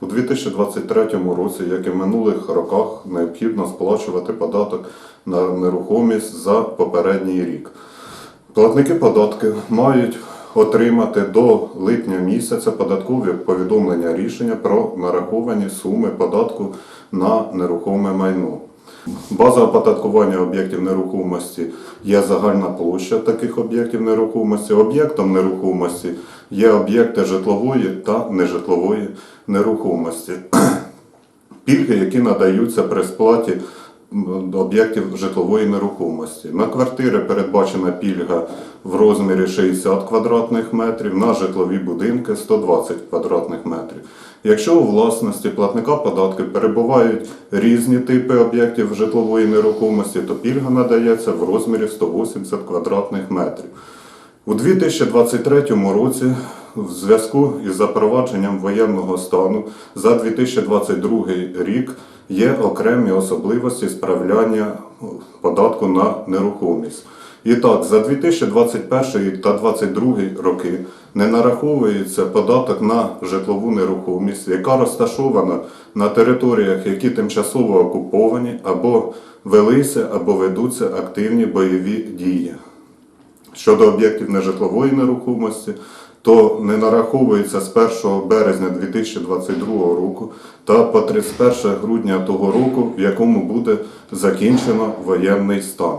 У 2023 році, як і в минулих роках, необхідно сплачувати податок на нерухомість за попередній рік. Платники податків мають отримати до липня місяця податкові повідомлення рішення про нараховані суми податку на нерухоме майно. База оподаткування об'єктів нерухомості є загальна площа таких об'єктів нерухомості. Об'єктом нерухомості є об'єкти житлової та нежитлової нерухомості. Пільги, які надаються при сплаті об'єктів житлової нерухомості. На квартири передбачена пільга в розмірі 60 квадратних метрів, на житлові будинки 120 квадратних метрів. Якщо у власності платника податків перебувають різні типи об'єктів житлової нерухомості, то пільга надається в розмірі 180 квадратних метрів. У 2023 році, в зв'язку із запровадженням воєнного стану за 2022 рік є окремі особливості справляння податку на нерухомість. І так, за 2021 та 2022 роки не нараховується податок на житлову нерухомість, яка розташована на територіях, які тимчасово окуповані, або велися, або ведуться активні бойові дії. Щодо об'єктів нежитлової нерухомості, то не нараховується з 1 березня 2022 року та по 31 грудня того року, в якому буде закінчено воєнний стан.